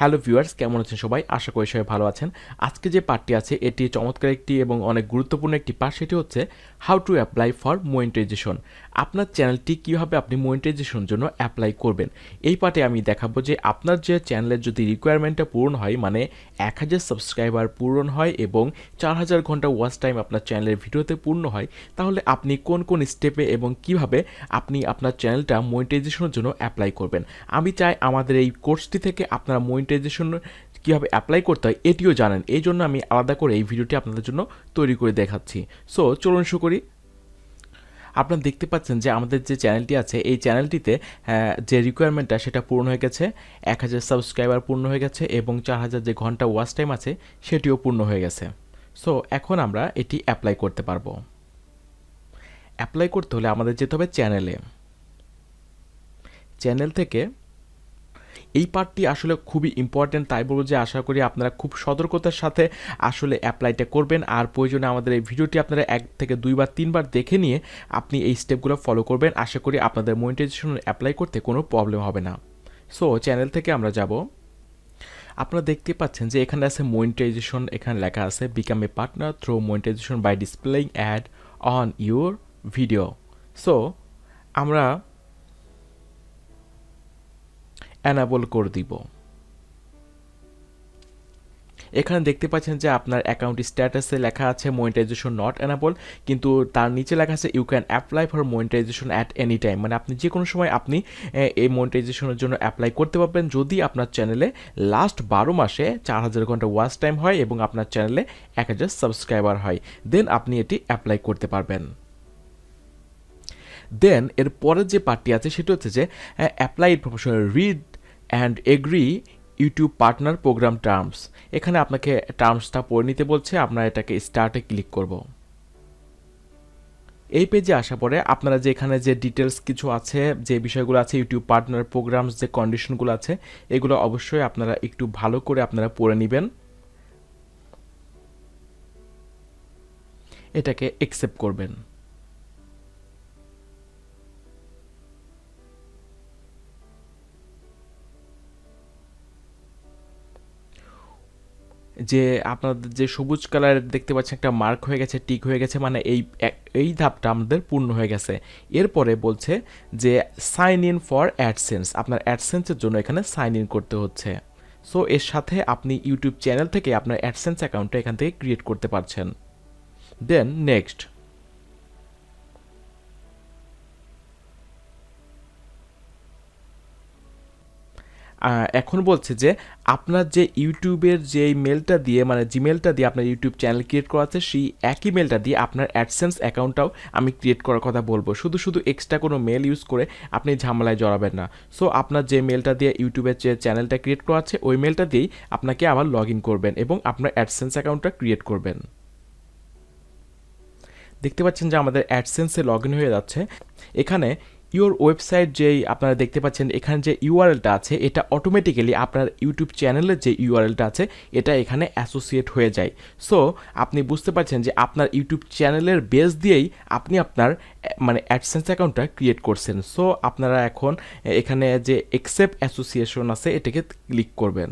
Hello viewers, কেমন আছেন সবাই? আশা করি সবাই ভালো আছেন। আজকে যে পার্টটি আছে, এটি চমৎকার একটি এবং অনেক গুরুত্বপূর্ণ একটি পার্ট সেটি হচ্ছে how to apply for monetization আপনার চ্যানেলটি কীভাবে আপনি মনিটাইজেশনের জন্য অ্যাপ্লাই করবেন? এই পার্টে আমি দেখাবো যে আপনার যে চ্যানেলের যদি রিকোয়ারমেন্টটা পূরণ হয় মানে এক হাজার সাবস্ক্রাইবার পূরণ হয় এবং চার হাজার ঘণ্টা ওয়াচ টাইম আপনার চ্যানেলের ভিডিওতে পূর্ণ হয়, তাহলে আপনি কোন কোন স্টেপে এবং কীভাবে আপনি আপনার চ্যানেলটা মনিটাইজেশনের জন্য অ্যাপ্লাই করবেন? আমি চাই আমাদের এই কোর্সটি থেকে আপনারা মনিটাইজেশন কীভাবে অ্যাপ্লাই করতে হয় এটিও জানেন। এই জন্য আমি আলাদা করে এই ভিডিওটি আপনাদের জন্য তৈরি করে দেখাচ্ছি। সো চলুন শুরু করি। আপনারা দেখতে পাচ্ছেন যে আমাদের যে চ্যানেলটি আছে, এই চ্যানেলটিতে যে রিকোয়ারমেন্টটা সেটা পূর্ণ হয়ে গেছে, এক হাজার সাবস্ক্রাইবার পূর্ণ হয়ে গেছে এবং চার হাজার যে ঘণ্টা ওয়াচ টাইম আছে, সেটিও পূর্ণ হয়ে গেছে। সো এখন আমরা এটি অ্যাপ্লাই করতে পারব। অ্যাপ্লাই করতে হলে আমাদের যেতে হবে চ্যানেলে চ্যানেল থেকে এই পার্টটি আসলে খুবই ইম্পর্ট্যান্ট তাই বলব যে আশা করি আপনারা খুব সতর্কতার সাথে আসলে অ্যাপ্লাইটা করবেন। আর প্রয়োজনে আমাদের এই ভিডিওটি আপনারা এক থেকে দুইবার তিনবার দেখে নিয়ে আপনি এই স্টেপগুলো ফলো করবেন। আশা করি আপনাদের মনিটাইজেশন অ্যাপ্লাই করতে কোনো প্রবলেম হবে না। সো চ্যানেল থেকে আমরা যাব। আপনারা দেখতে পাচ্ছেন যে এখানে আছে মনিটাইজেশন এখানে লেখা আছে become a partner through monetization by displaying ad on your video so আমরা অ্যানাবল করে দিব। এখানে দেখতে পাচ্ছেন যে আপনার অ্যাকাউন্ট স্ট্যাটাসে লেখা আছে মনিটাইজেশন নট অ্যানাবল কিন্তু তার নিচে লেখা আছে you can apply for monetization at any time মানে আপনি যে কোনো সময় আপনি এই মনিটাইজেশনের জন্য অ্যাপ্লাই করতে পারবেন। যদি আপনার চ্যানেলে লাস্ট বারো মাসে চার হাজার ঘণ্টা ওয়াচ টাইম হয় এবং আপনার চ্যানেলে এক হাজার সাবস্ক্রাইবার হয় দেন আপনি এটি অ্যাপ্লাই করতে পারবেন। দেন এর পরের যে পার্টটি আছে, সেটা হচ্ছে যে apply professional read and agree YouTube partner program terms এখানে আপনাকে টার্মসটা পড়ে নিতে বলছে আপনারা এটাকে স্টার্টে ক্লিক করব। এই পেজে আসা পরে আপনারা যে এখানে যে ডিটেলস কিছু আছে, যে বিষয়গুলো আছে ইউটিউব পার্টনার প্রোগ্রামস যে কন্ডিশনগুলো আছে, এগুলো অবশ্যই আপনারা একটু ভালো করে আপনারা পড়ে নেবেন। এটাকে একসেপ্ট করবেন। যে আপনাদের যে সবুজ কালার দেখতে পাচ্ছেন, একটা মার্ক হয়ে গেছে টিক হয়ে গেছে মানে এই এই ধাপটা আমাদের পূর্ণ হয়ে গেছে। এরপরে বলছে যে সাইন ইন ফর অ্যাডসেন্স আপনার অ্যাডসেন্সের জন্য এখানে সাইন ইন করতে হচ্ছে। সো এর সাথে আপনি ইউটিউব চ্যানেল থেকে আপনার অ্যাডসেন্স অ্যাকাউন্টটা এখান থেকে ক্রিয়েট করতে পারছেন। দেন নেক্সট এখন বলছে যে আপনার যে ইউটিউবের যে মেলটা দিয়ে মানে জিমেলটা দিয়ে আপনার ইউটিউব চ্যানেল ক্রিয়েট করা আছে, সেই একই মেলটা দিয়ে আপনার অ্যাডসেন্স অ্যাকাউন্টটাও আমি ক্রিয়েট করার কথা বলব। শুধু শুধু এক্সট্রা কোনো মেল ইউজ করে আপনি ঝামেলায় জড়াবেন না। সো আপনার যে মেলটা দিয়ে ইউটিউবের যে চ্যানেলটা ক্রিয়েট করা আছে, ওই মেলটা দিয়েই আপনাকে আবার লগ ইন করবেন এবং আপনার অ্যাডসেন্স অ্যাকাউন্টটা ক্রিয়েট করবেন। দেখতে পাচ্ছেন যে আমাদের অ্যাডসেন্সে লগ ইন হয়ে যাচ্ছে। এখানে ইওর ওয়েবসাইট যেই আপনারা দেখতে পাচ্ছেন, এখানে যে ইউআরএলটা আছে, এটা অটোমেটিক্যালি আপনার ইউটিউব চ্যানেলের যে ইউআরএলটা আছে, এটা এখানে অ্যাসোসিয়েট হয়ে যায়। সো আপনি বুঝতে পারছেন যে আপনার ইউটিউব চ্যানেলের বেস দিয়েই আপনি আপনার মানে অ্যাডসেন্স অ্যাকাউন্টটা ক্রিয়েট করছেন। সো আপনারা এখন এখানে যে এক্সেপ্ট অ্যাসোসিয়েশন আছে, এটাকে ক্লিক করবেন।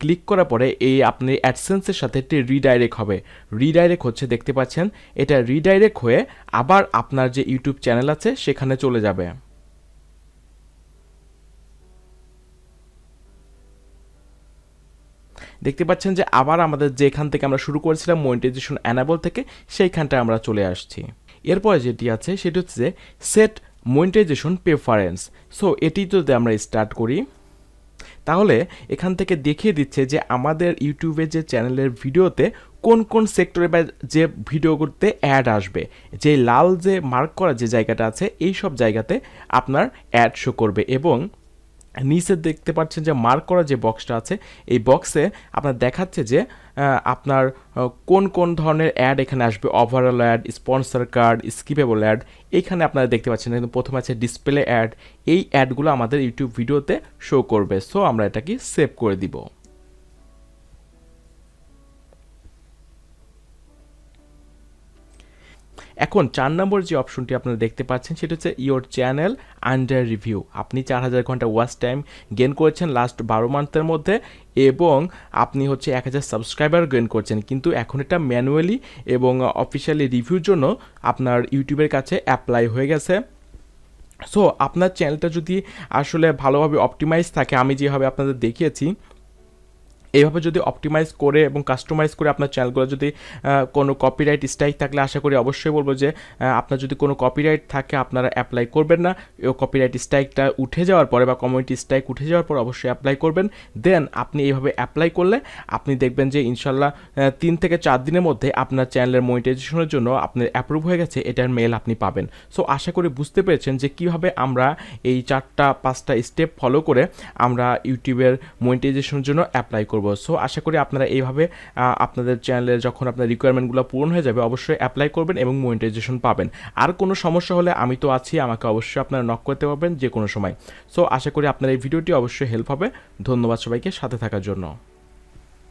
ক্লিক করার পরে এই আপনি অ্যাডসেন্সের সাথে একটি রিডাইরেক্ট হবে। রিডাইরেক্ট হচ্ছে, দেখতে পাচ্ছেন, এটা রিডাইরেক্ট হয়ে আবার আপনার যে ইউটিউব চ্যানেল আছে, সেখানে চলে যাবে। দেখতে পাচ্ছেন যে আবার আমাদের যেখান থেকে আমরা শুরু করেছিলাম মনিটাইজেশন অ্যানাবল থেকে সেইখানটায় আমরা চলে আসছি। এরপরে যেটি আছে, সেটি হচ্ছে সেট মনিটাইজেশন প্রেফারেন্স সো এটি যদি আমরা স্টার্ট করি তাহলে এখান থেকে দেখিয়ে দিচ্ছে যে আমাদের ইউটিউবে যে চ্যানেলের ভিডিওতে কোন কোন সেক্টরে বা যে ভিডিও করতে অ্যাড আসবে, যে লাল যে মার্ক করা যে জায়গাটা আছে, এই সব জায়গাতে আপনার অ্যাড শো করবে এবং নিচে দেখতে পাচ্ছেন যে মার্ক করা যে বক্সটা আছে, এই বক্সে আপনার দেখাচ্ছে যে আপনার কোন কোন ধরনের অ্যাড এখানে আসবে। Overall ad sponsor card skippable ad এখানে আপনারা দেখতে পাচ্ছেন কিন্তু প্রথমে আছে ডিসপ্লে অ্যাড এই অ্যাডগুলো আমাদের ইউটিউব ভিডিওতে শো করবে। সো আমরা এটাকে সেভ করে দিব। এখন চার নম্বর যে অপশনটি আপনারা দেখতে পাচ্ছেন, সেটা হচ্ছে ইওর চ্যানেল আন্ডার রিভিউ আপনি চার হাজার ঘণ্টা ওয়াচ টাইম গেন করেছেন লাস্ট বারো মান্থের মধ্যে এবং আপনি হচ্ছে এক হাজার সাবস্ক্রাইবার গেন করছেন। কিন্তু এখন এটা ম্যানুয়ালি এবং অফিসিয়ালি রিভিউর জন্য আপনার ইউটিউবের কাছে অ্যাপ্লাই হয়ে গেছে। সো আপনার চ্যানেলটা যদি আসলে ভালোভাবে অপটিমাইজ থাকে, আমি যেভাবে আপনাদের দেখিয়েছি এইভাবে যদি অপটিমাইজ করে এবং কাস্টমাইজ করে আপনার চ্যানেলগুলো যদি কোনো কপিরাইট স্ট্রাইক থাকলে আশা করি অবশ্যই বলব যে আপনার যদি কোনো কপিরাইট থাকে আপনারা অ্যাপ্লাই করবেন না। এই কপিরাইট স্ট্রাইকটা উঠে যাওয়ার পরে বা কমিউনিটি স্ট্রাইক উঠে যাওয়ার পর অবশ্যই অ্যাপ্লাই করবেন। দেন আপনি এইভাবে অ্যাপ্লাই করলে আপনি দেখবেন যে ইনশাল্লাহ তিন থেকে চার দিনের মধ্যে আপনার চ্যানেলের মনিটাইজেশনের জন্য আপনার অ্যাপ্রুভ হয়ে গেছে, এটার মেল আপনি পাবেন। সো আশা করি বুঝতে পেরেছেন যে কীভাবে আমরা এই চারটা, পাঁচটা স্টেপ ফলো করে আমরা ইউটিউবের মনিটাইজেশনের জন্য অ্যাপ্লাই করব। সো আশা করি আপনারা এইভাবে আপনাদের চ্যানেলে যখন আপনার রিকোয়ারমেন্টগুলো পূরণ হয়ে যাবে, অবশ্যই অ্যাপ্লাই করবেন এবং মনিটাইজেশন পাবেন। আর কোনো সমস্যা হলে আমি তো আছি, আমাকে অবশ্যই আপনারা নক করতে পারবেন যে কোনো সময়। সো আশা করি আপনার এই ভিডিওটি অবশ্যই হেল্প হবে। ধন্যবাদ সবাইকে সাথে থাকার জন্য।